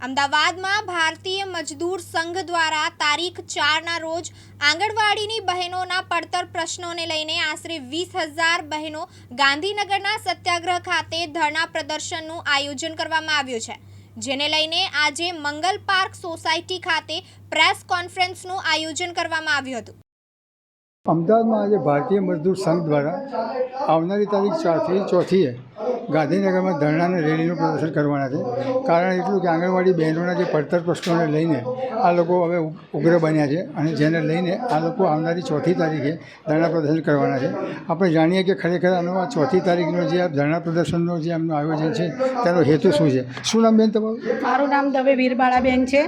અમદાવાદમાં ભારતીય મજદૂર સંઘ દ્વારા તારીખ ચારના રોજ આંગણવાડીની બહેનોના પડતર પ્રશ્નોને લઈને આશરે વીસ હજાર બહેનો ગાંધીનગરના સત્યાગ્રહ ખાતે ધરણા પ્રદર્શનનું આયોજન કરવામાં આવ્યું છે. જેને લઈને આજે મંગલ પાર્ક સોસાયટી ખાતે પ્રેસ કોન્ફરન્સનું આયોજન કરવામાં આવ્યું હતું. અમદાવાદમાં આજે ભારતીય મજદૂર સંઘ દ્વારા આવનારી તારીખ ચારથી ચોથીએ ગાંધીનગરમાં ધરણા અને રેલીનું પ્રદર્શન કરવાના છે. કારણ એટલું કે આંગણવાડી બહેનોના જે પડતર પ્રશ્નોને લઈને આ લોકો હવે ઉગ્ર બન્યા છે અને જેને લઈને આ લોકો આવનારી ચોથી તારીખે ધરણા પ્રદર્શન કરવાના છે. આપણે જાણીએ કે ખરેખર આનો આ ચોથી તારીખનો જે આ ધરણા પ્રદર્શનનો જે એમનું આયોજન છે તેનો હેતુ શું છે? શું નામ બેન તમારું? મારું નામ દવે વીરબાળાબેન છે.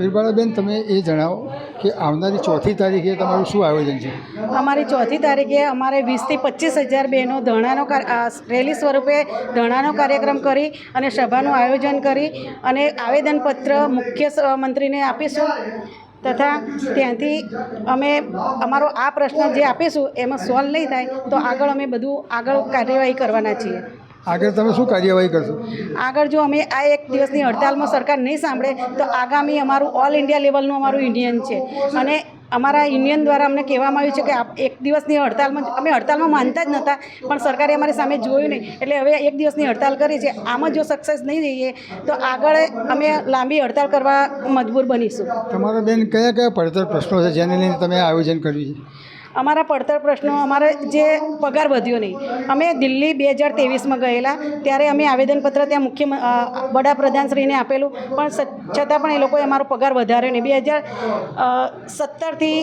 વીરબાળાબેન તમે એ જણાવો કે આવનારી ચોથી તારીખે તમારું શું આયોજન છે? અમારી ચોથી તારીખે અમારે વીસથી પચીસ હજાર બહેનો ધરણાનો રેલી સ્વરૂપે ધરણાનો કાર્યક્રમ કરી અને સભાનું આયોજન કરી અને આવેદનપત્ર મુખ્ય મંત્રીને આપીશું. તથા ત્યાંથી અમે અમારો આ પ્રશ્ન જે આપીશું એમાં સોલ્વ નહીં થાય તો આગળ અમે બધું આગળ કાર્યવાહી કરવાના છીએ. આગળ તમે શું કાર્યવાહી કરશો? આગળ જો અમે આ એક દિવસની હડતાલમાં સરકાર નહીં સાંભળે તો આગામી અમારું ઓલ ઇન્ડિયા લેવલનું અમારું યુનિયન છે. અને અમારા યુનિયન દ્વારા અમને કહેવામાં આવ્યું છે કે એક દિવસની હડતાલમાં અમે હડતાલમાં માનતા જ નહોતા, પણ સરકારે અમારી સામે જોયું નહીં. એટલે હવે એક દિવસની હડતાલ કરી છે. આમાં જો સક્સેસ નહીં રહીએ, તો આગળ અમે લાંબી હડતાલ કરવા મજબૂર બનીશું. તમારા બેન કયા કયા પડતર પ્રશ્નો છે જેને લઈને તમે આયોજન કર્યું છે? અમારા પડતર પ્રશ્નો, અમારે જે પગાર વધ્યો નહીં. અમે દિલ્હી બે હજાર ત્રેવીસમાં ગયેલા, ત્યારે અમે આવેદનપત્ર ત્યાં મુખ્ય વડાપ્રધાનશ્રીને આપેલું. પણ છતાં પણ એ લોકોએ અમારો પગાર વધાર્યો નહીં. બે હજાર સત્તરથી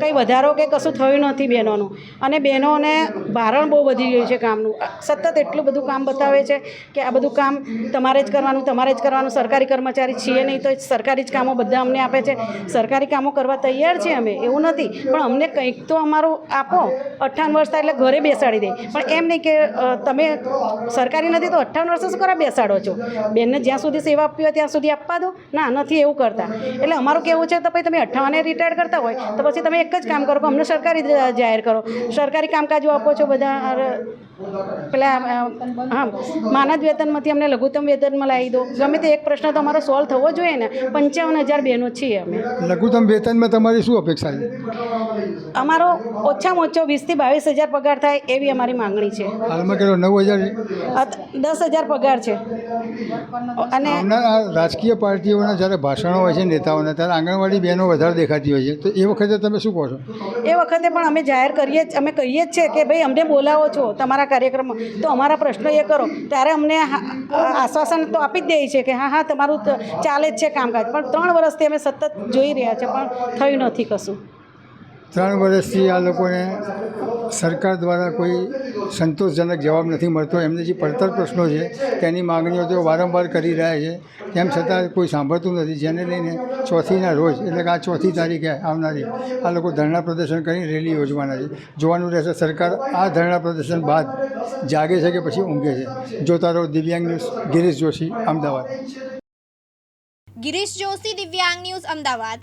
કંઈ વધારો કે કશું થયું નથી બહેનોનું. અને બહેનોને ભારણ બહુ વધી ગયું છે કામનું. સતત એટલું બધું કામ બતાવે છે કે આ બધું કામ તમારે જ કરવાનું, તમારે જ કરવાનું. સરકારી કર્મચારી છીએ નહીં તો સરકારી જ કામો બધા અમને આપે છે. સરકારી કામો કરવા તૈયાર છીએ અમે. એવું નથી. પણ અમને કંઈક તો અમારું આપો. અઠ્ઠાવન વર્ષ થાય એટલે ઘરે બેસાડી દે. પણ એમ નહીં કે તમે સરકારી નથી તો અઠ્ઠાવન વર્ષ શું કરવા બેસાડો છો. બેનને જ્યાં સુધી સેવા આપવી હોય ત્યાં સુધી આપવા દો. ના, નથી એવું કરતા. એટલે અમારું કેવું છે તો પછી તમે અઠ્ઠાવને રિટાયર કરતા હોય તો પછી તમે એક જ કામ કરો અમને સરકારી જાહેર કરો. સરકારી કામકાજો આપો છો બધા પેલા હા માનદ વેતનમાંથી અમને લઘુત્તમ વેતનમાં લાવી દો. ગમે તે એક પ્રશ્ન તો અમારો સોલ્વ થવો જોઈએ ને પંચાવન હજાર બહેનો છીએ અમે. લઘુત્તમ વેતનમાં તમારી શું અપેક્ષા છે? અમારો ઓછામાં ઓછો વીસથી બાવીસ હજાર પગાર થાય એવી અમારી માંગણી છે. હાલમાં કેટલો? નવ હજાર? દસ હજાર પગાર છે. અને રાજકીય પાર્ટીઓના જ્યારે ભાષણો હોય છે નેતાઓના ત્યારે આંગણવાડી બહેનો વધારે દેખાતી હોય છે. તો એ વખતે તમે શું કહો છો? એ વખતે પણ અમે જાહેર કરીએ અમે કહીએ જ છીએ કે ભાઈ, અમને બોલાવો છો તમારા કાર્યક્રમમાં. તો અમારા પ્રશ્નો એ કરો. ત્યારે અમને આશ્વાસન તો આપી જ દે છે કે હા હા, તમારું ચાલે જ છે કામકાજ. પણ ત્રણ વર્ષથી અમે સતત જોઈ રહ્યા છે, પણ થયું નથી કશું. ત્રણ વર્ષથી આ લોકોને સરકાર દ્વારા કોઈ સંતોષજનક જવાબ નથી મળતો. એમને જે પડતર પ્રશ્નો છે તેની માગણીઓ તેઓ વારંવાર કરી રહ્યા છે, તેમ છતાં કોઈ સાંભળતું નથી. જેને લઈને ચોથીના રોજ, એટલે કે આ ચોથી તારીખે આવનારી આ લોકો ધરણા પ્રદર્શન કરી રેલી યોજવાના છે. જોવાનું રહેશે સરકાર આ ધરણા પ્રદર્શન બાદ જાગે છે કે પછી ઊંઘે છે. જોતા રહો દિવ્યાંગ ન્યૂઝ, ગિરીશ જોશી, અમદાવાદ. ગિરીશ જોશી, દિવ્યાંગ ન્યૂઝ, અમદાવાદ.